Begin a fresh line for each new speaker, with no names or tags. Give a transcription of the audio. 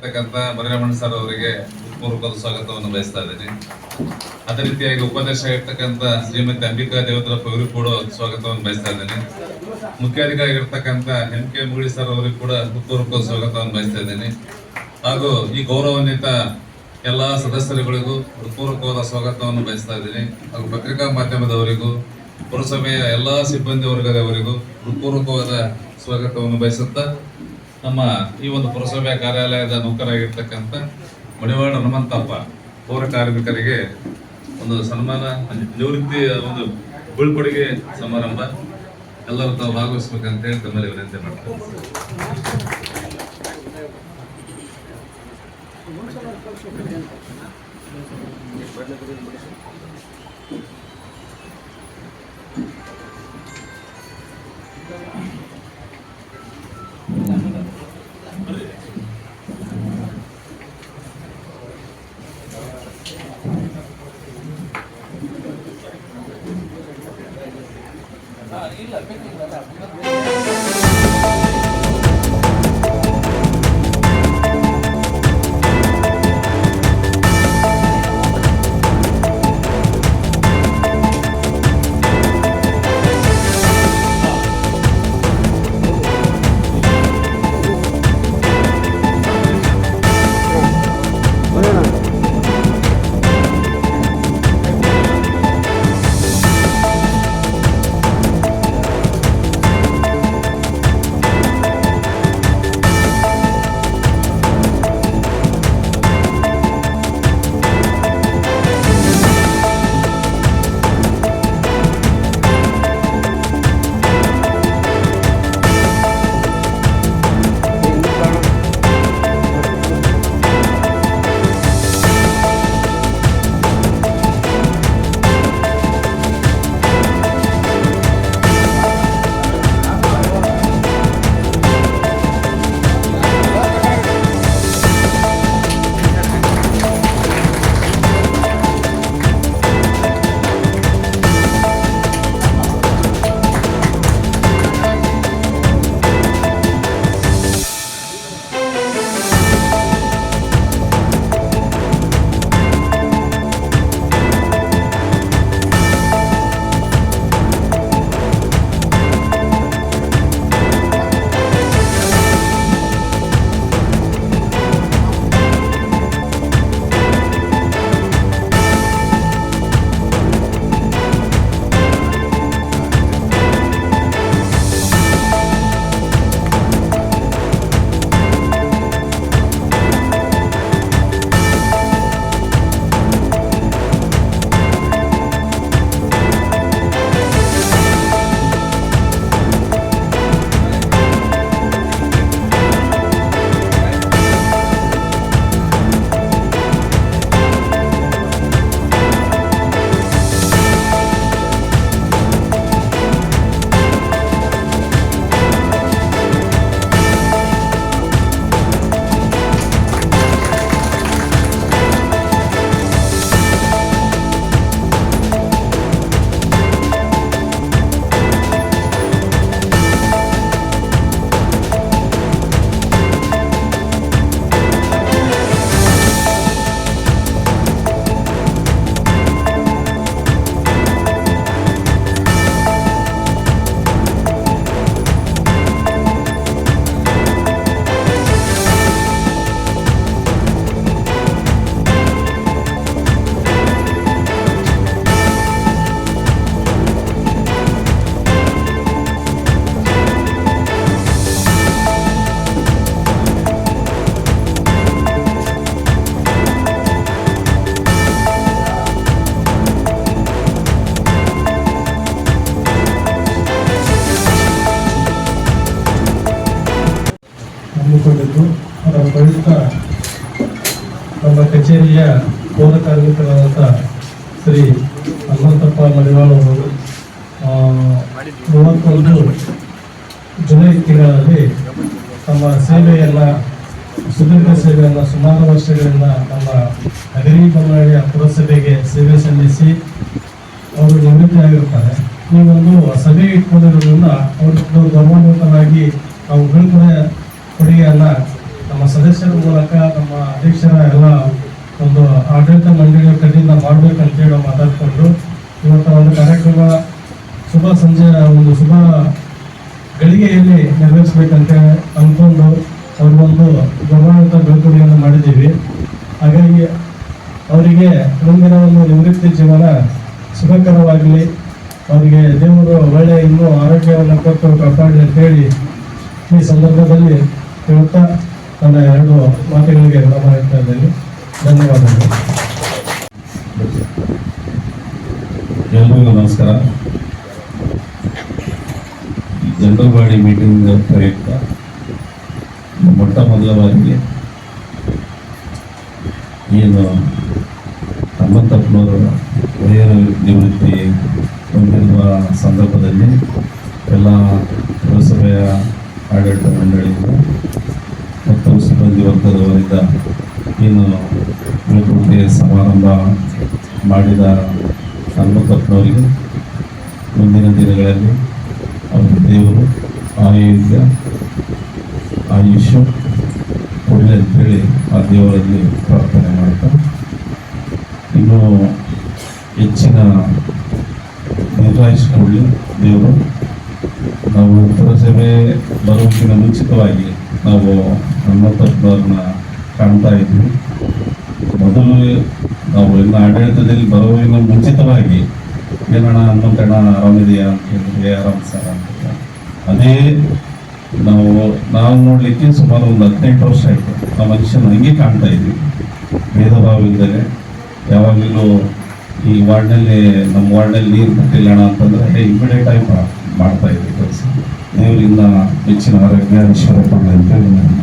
ಆಗಿರ್ತಕ್ಕಂಥ ಮರಿರಮಣ ಸರ್ ಅವರಿಗೆ ಪೂರ್ವಕದ ಸ್ವಾಗತವನ್ನು ಬಯಸ್ತಾ ಇದ್ದೀನಿ. ಅದೇ ರೀತಿಯಾಗಿ ಉಪದೇಶ ಇರ್ತಕ್ಕಂಥ ಶ್ರೀಮತಿ ಅಂಬಿಕಾ ದೇವತರ ಅವರು ಕೂಡ ಸ್ವಾಗತವನ್ನು ಬಯಸ್ತಾ ಇದ್ದೀನಿ. ಮುಖ್ಯಾಧಿಕಾರಿ ಇರ್ತಕ್ಕಂಥ ಎಂ ಕೆ ಮುಗುಳಿ ಸರ್ ಅವರಿಗೆ ಕೂಡ ಪೂರ್ವಕದ ಸ್ವಾಗತವನ್ನು ಬಯಸ್ತಾ ಇದ್ದೀನಿ. ಹಾಗೂ ಈ ಗೌರವಾನ್ವಿತ ಎಲ್ಲ ಸದಸ್ಯರುಗಳಿಗೂ ಹೃತ್ಪೂರ್ವಕವಾದ ಸ್ವಾಗತವನ್ನು ಬಯಸ್ತಾ ಇದ್ದೀನಿ. ಹಾಗೂ ಪತ್ರಿಕಾ ಮಾಧ್ಯಮದವರಿಗೂ, ಪುರಸಭೆಯ ಎಲ್ಲ ಸಿಬ್ಬಂದಿ ವರ್ಗದವರಿಗೂ ಹೃತ್ಪೂರ್ವಕವಾದ ಸ್ವಾಗತವನ್ನು ಬಯಸುತ್ತಾ ನಮ್ಮ ಈ ಒಂದು ಪುರಸಭೆ ಕಾರ್ಯಾಲಯದ ನೌಕರಾಗಿರ್ತಕ್ಕಂಥ ಮಡಿವಾಳ ಹನುಮಂತಪ್ಪ ಪೌರ ಕಾರ್ಮಿಕರಿಗೆ ಒಂದು ಸನ್ಮಾನ, ನಿವೃತ್ತಿ, ಒಂದು ಬೀಳ್ಕೊಡುಗೆ ಸಮಾರಂಭ ಎಲ್ಲರೂ ತಾವು ಭಾಗವಹಿಸ್ಬೇಕಂತೇಳಿ ತಮ್ಮಲ್ಲಿ ವಿನಂತಿ ಮಾಡ್ತಾರೆ
ಹಮ್ಮಿಕೊಂಡಿದ್ದು ಬಳಿಕ ನಮ್ಮ ಕಚೇರಿಯ ಪೌರ ಕಾರ್ಮಿಕರಾದಂಥ ಶ್ರೀ ಹನುಮಂತಪ್ಪ ಮಡಿವಾಳ ಅವರು ಮೂವತ್ತೊಂದು ಜುಲೈ ತಿಂಗಳಲ್ಲಿ ತಮ್ಮ ಸೇವೆಯನ್ನು, ಸುದೀರ್ಘ ಸೇವೆಯನ್ನು, ಸುಮಾರು ವರ್ಷಗಳಿಂದ ನಮ್ಮ ನಗರಿ ಬಳ್ಳಾರಿಯ ಪುರಸಭೆಗೆ ಸೇವೆ ಸಲ್ಲಿಸಿ ಅವರು ನಿವೃತ್ತಿಯಾಗಿರ್ತಾರೆ ಈ ಒಂದು ಸಭೆ ಇಟ್ಕೊಂಡಿರೋದ್ರಿಂದ ಅವರು ಗೌರವಾನ್ವಿತರಾಗಿ ನಾವು ಬೀಳ್ಕೊಡೆ ಕೊಡುಗೆಯನ್ನ ನಮ್ಮ ಸದಸ್ಯರ ಮೂಲಕ ನಮ್ಮ ಅಧ್ಯಕ್ಷರ ಎಲ್ಲ ಒಂದು ಆಡಳಿತ ಮಂಡಳಿಯ ಕಡೆಯಿಂದ ಮಾಡಬೇಕಂತೇಳಿ ಮಾತಾಡಿಕೊಂಡು ಇವತ್ತು ಒಂದು ಕಾರ್ಯಕ್ರಮ ಶುಭ ಸಂಜೆ, ಒಂದು ಶುಭ ಗಳಿಗೆಯಲ್ಲಿ ನೆರವೇರಿಸಬೇಕಂತ ಅಂದ್ಕೊಂಡು ಅವ್ರಿಗೊಂದು ಗೌರವಾನ್ವಿತ ಬೀಳ್ಕೊಡುಗೆಯನ್ನು ಮಾಡಿದ್ದೀವಿ. ಹಾಗಾಗಿ ಅವರಿಗೆ ಮುಂದಿನ ಒಂದು ನಿವೃತ್ತಿ ಜೀವನ ಸುಖಕರವಾಗಲಿ ಅವರಿಗೆ ದೇವರು ಒಳ್ಳೆಯ ಇನ್ನೂ ಆರೋಗ್ಯವನ್ನು ಕೊಟ್ಟು ಕಾಪಾಡಿ ಅಂತೇಳಿ ಈ ಸಂದರ್ಭದಲ್ಲಿ ಹೇಳುತ್ತಾ ನನ್ನ ಎರಡು ಮಾತುಗಳಿಗೆ ವಿರಾಮ ಇದ್ದೇನೆ ಧನ್ಯವಾದಗಳು.
ಎಲ್ರಿಗೂ ನಮಸ್ಕಾರ. ಜನರಲ್ ಬಾಡಿ ಮೀಟಿಂಗ್ ಪ್ರಯುಕ್ತ ಮೊಟ್ಟ ಮೊದಲ ಬಾರಿಗೆ ಏನು ಹನುಮಂತಪ್ಪನವರು ವಯ ನಿವೃತ್ತಿ ಹೊಂದಿರುವ ಸಂದರ್ಭದಲ್ಲಿ ಎಲ್ಲ ಪುರಸಭೆಯ ಆಡಳಿತ ಏನು ಬೀಳ್ಕೊಡುಗೆ ಸಮಾರಂಭ ಮಾಡಿದ ಹನುಮಂತಪ್ಪನವರಿಗೆ ಮುಂದಿನ ದಿನಗಳಲ್ಲಿ ಅವರ ದೇವರು ಆಯುಧ ಆಯುಷ್ಯ ಒಳ್ಳೆ ಅಂತೇಳಿ ಆ ದೇವರಲ್ಲಿ ಪ್ರಾರ್ಥನೆ ಮಾಡ್ತಾ ಇನ್ನು ಹೆಚ್ಚಿನ ನಿರ್ವಹಿಸಿಕೊಳ್ಳಿ ದೇವರು. ನಾವು ಪುರಸಭೆ ಬರೋಕ್ಕಿಂತ ಮುಂಚಿತವಾಗಿ ನಾವು ಹನುಮಂತಪ್ಪನವ್ರನ್ನ ಕಾಣ್ತಾ ಇದ್ವಿ. ಮೊದಲು ನಾವು ಎಲ್ಲ ಆಡಳಿತದಲ್ಲಿ ಬರೋವಿನ ಮುಂಚಿತವಾಗಿ ಏನೋಣ ಹನುಮಂತಣ್ಣ ಆರಾಮಿದೆಯಾ ಅಂತ ಹೇಳಿದ್ರೆ ಆರಾಮ್ ಸರ್ ಅಂತ ಅದೇ ನಾವು ನಾವು ನೋಡಲಿಕ್ಕೆ ಸುಮಾರು ಒಂದು ಹದಿನೆಂಟು ವರ್ಷ ಆಯ್ತು. ಆ ಮನುಷ್ಯನ ಹಂಗೆ ಕಾಣ್ತಾ ಇದ್ವಿ. ಭೇದ ಭಾವ ಇಲ್ಲದೆ ಯಾವಾಗಲೂ ಈ ವಾರ್ಡ್ನಲ್ಲಿ, ನಮ್ಮ ವಾರ್ಡ್ನಲ್ಲಿ ನೀರು ಬಿಟ್ಟಿಲ್ಲಣ್ಣ ಅಂತಂದ್ರೆ ಇಮಿಡಿಯೇಟ್ ಆಗಿ ಮಾಡ್ತಾ ಇದ್ವಿ ಕೆಲಸ. ದೇವರಿಂದ ಹೆಚ್ಚಿನ ಆರೋಗ್ಯ ಕೊಡಲಿ ಅಂತ ನಾನು